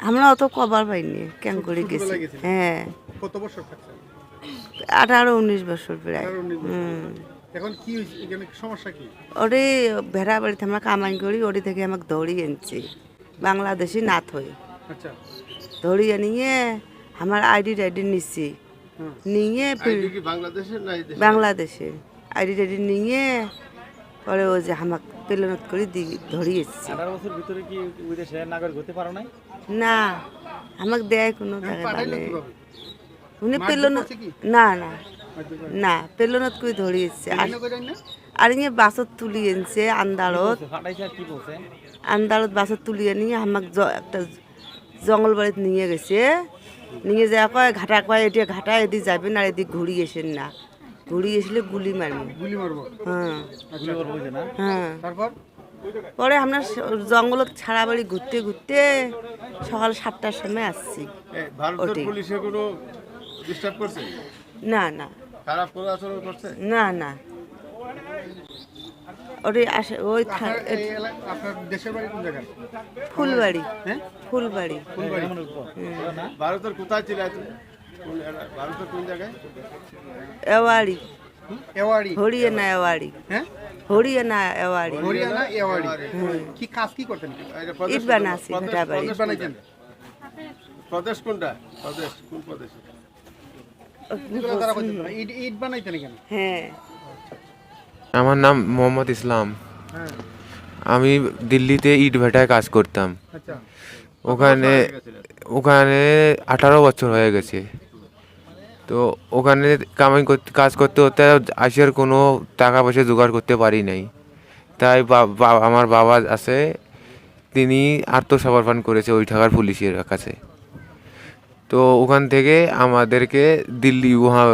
আমরা অত কবার পাইনি কেন করে গেছি। হ্যাঁ। কত বছর থাকছেন? আঠারো উনিশ বছর প্রায়। এখন কি এখানে সমস্যা কি? ওরে ভেড়া বাড়িতে আমরা কামাই করি ওরি থেকে আমাকে দৌড়ি এনেছি বাংলাদেশি নাথ হয়ে। আচ্ছা। ধরিয়ে নিয়ে আমার আইডি টাইডি নিচ্ছি নিয়ে ফির- বাংলাদেশে আইডি টাইডি নিয়ে পরে ও যে আমাকে পেলনত করে দি ধরি এসছি। আঠারো বছর ভিতরে কি ওই দেশের নাগরিক হতে পারো নাই? না আমাকে দেয় কোনো টাকা উনি মারধর পেলন না না। না পেলনত করে ধরি এসছে। আর ইয়ে বাসত তুলি এনেছে আন্দালত। আন্দালত বাসত তুলিয়ে নিয়ে আমাকে একটা জঙ্গল বাড়িতে নিয়ে গেছে। নিয়ে যাওয়া কয় ঘাটা কয় এটি ঘাটা এদিকে যাবেন আর এদিক ঘুরি এসেন না। ঘুরি এসলে গুলি মারবে। গুলি মারবো? হ্যাঁ। আচ্ছা না? হ্যাঁ। তারপর? পরে আমরা জঙ্গল ছাড়া বাড়ি ঘুরতে ঘুরতে সকাল সাতটার সময় আসছি। না না। না না। ওরে আসে ওই জায়গায়? ফুলবাড়ি। হ্যাঁ? ফুলবাড়ি। ভারতের কোথায় ছিল কোন জায়গায়? এওয়াড়ি। এওয়াড়ি। হরিয়ানা এওয়াড়ি। হ্যাঁ? হরিয়ানা এওয়াড়ি। হরিয়ানা এওয়াড়ি। কি কাজ কি করতেন? ইট বানাছি বাড়ি প্রদেশ প্রদেশ কোনটা? প্রদেশ কোন প্রদেশ? এগুলো তারা করতেন না। ইট ইট বানাইতেন কেন হ্যাঁ। আমার নাম মোহাম্মদ ইসলাম। হ্যাঁ। আমি দিল্লিতে ইট ভাটায় কাজ করতাম। আচ্ছা। ওখানে ওখানে আঠারো বছর হয়ে গেছে। তো ওখানে কামাই করতে, কাজ করতে করতে আসিয়ার কোনো টাকা পয়সা জোগাড় করতে পারি নাই। তাই আমার বাবা আছে, তিনি আত্মসমর্পণ করেছে ওই টাকার পুলিশের কাছে। তো ওখান থেকে আমাদেরকে দিল্লি উহা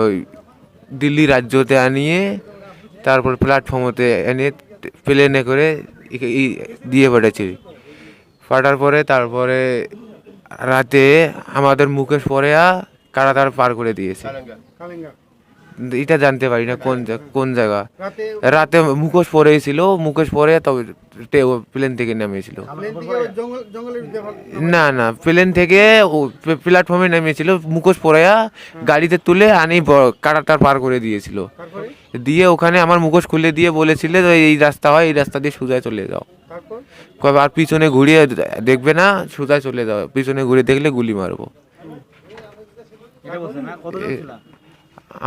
দিল্লি রাজ্যতে আনিয়ে, তারপর প্ল্যাটফর্মতে এনে প্লেনে করে দিয়ে পাঠাচ্ছে। পাঠার পরে তারপরে রাতে আমাদের মুকেশ পরেয়া কারাতার পার করে দিয়েছে। এটা জানতে পারি না কোন কোন জায়গা। রাতে মুখোশ পরেই ছিল মুখোশ পরে তবে প্লেন থেকে নেমেছিল না না প্লেন থেকে ও প্ল্যাটফর্মে নেমেছিল মুখোশ পরেয়া গাড়িতে তুলে আনি ব- পার করে দিয়েছিল। দিয়ে ওখানে আমার মুখোশ খুলে দিয়ে বলেছিল এই রাস্তা হয় এই রাস্তা দিয়ে সোজা চলে যাও। আর পিছনে ঘুরিয়ে দেখবে না সোজা চলে যাও। পিছনে ঘুরে দেখলে গুলি মারবো এটা বলছে না কতজন ছিল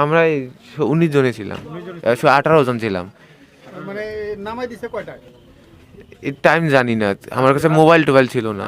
আমরা উনিশ জনে ছিলাম। একশো আঠারো জন ছিলাম। মানে নামাই দিছে কয়টায়? এই টাইম জানি না। আমার কাছে মোবাইল টোবাইল ছিল না।